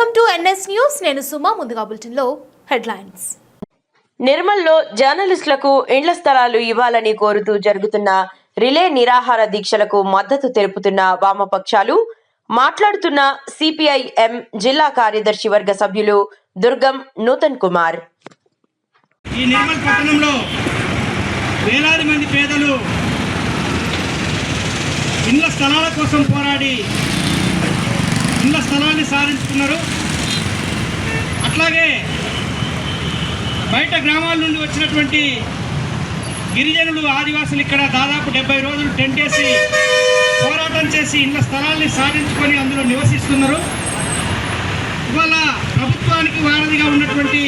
NS news. నేను సుమా ముందుగా బులెటిన్లో హెడ్లైన్స్. నిర్మల్లో జర్నలిస్టులకు ఇండ్ల స్థలాలు ఇవ్వాలని కోరుతూ జరుగుతున్న రిలే నిరాహార దీక్షలకు మద్దతు తెలుపుతున్న వామపక్షాలు మాట్లాడుతున్న సిపిఐఎం జిల్లా కార్యదర్శి వర్గ సభ్యులు దుర్గం నూతన్ కుమార్. ఈ నిర్మల్ పట్టణంలో వేలాది మంది పేదలు ఇళ్ళ స్థలాల కోసం పోరాడి సాధించుకున్నారు అట్లాగే బయట గ్రామాల నుండి వచ్చినటువంటి గిరిజనులు ఆదివాసులు ఇక్కడ దాదాపు డెబ్బై రోజులు టెంట్ వేసి పోరాటం చేసి ఇళ్ళ స్థలాల్ని సాధించుకొని అందులో నివసిస్తున్నారు. ఇవాళ ప్రభుత్వానికి వారధిగా ఉన్నటువంటి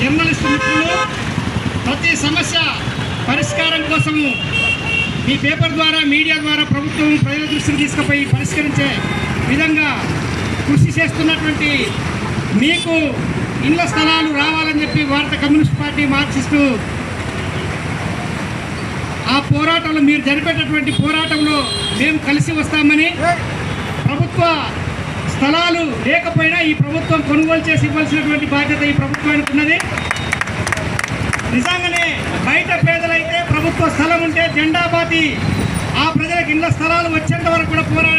జర్నలిస్ట్ మిత్రులు ప్రతి సమస్య పరిష్కారం కోసము మీ పేపర్ ద్వారా మీడియా ద్వారా ప్రభుత్వం ప్రజల దృష్టికి తీసుకుపోయి పరిష్కరించే విధంగా కృషి చేస్తున్నటువంటి మీకు ఇళ్ళ స్థలాలు రావాలని చెప్పి భారత కమ్యూనిస్ట్ పార్టీ మార్క్సిస్టు ఆ పోరాటంలో మీరు జరిపేటటువంటి పోరాటంలో మేము కలిసి వస్తామని ప్రభుత్వ స్థలాలు లేకపోయినా ఈ ప్రభుత్వం కొనుగోలు చేసి ఇవ్వాల్సినటువంటి బాధ్యత ఈ ప్రభుత్వానికి ఉన్నది. నిజంగానే బయట పేదలైతే ప్రభుత్వ స్థలం ఉంటే జెండాబాతి ఆ ప్రజలకు ఇళ్ళ స్థలాలు వచ్చేంత వరకు కూడా పోరాటం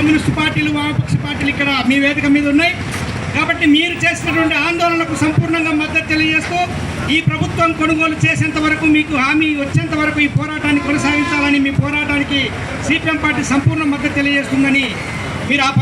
కమ్యూనిస్ట్ పార్టీలు వామపక్ష పార్టీలు ఇక్కడ మీ వేదిక మీద ఉన్నాయి. కాబట్టి మీరు చేసినటువంటి ఆందోళనకు సంపూర్ణంగా మద్దతు తెలియజేస్తూ ఈ ప్రభుత్వం కొనుగోలు చేసేంత వరకు మీకు హామీ వచ్చేంత వరకు ఈ పోరాటాన్ని కొనసాగించాలని మీ పోరాటానికి సిపిఎం పార్టీ సంపూర్ణ మద్దతు తెలియజేస్తుందని మీరు ఆ పద్ధతి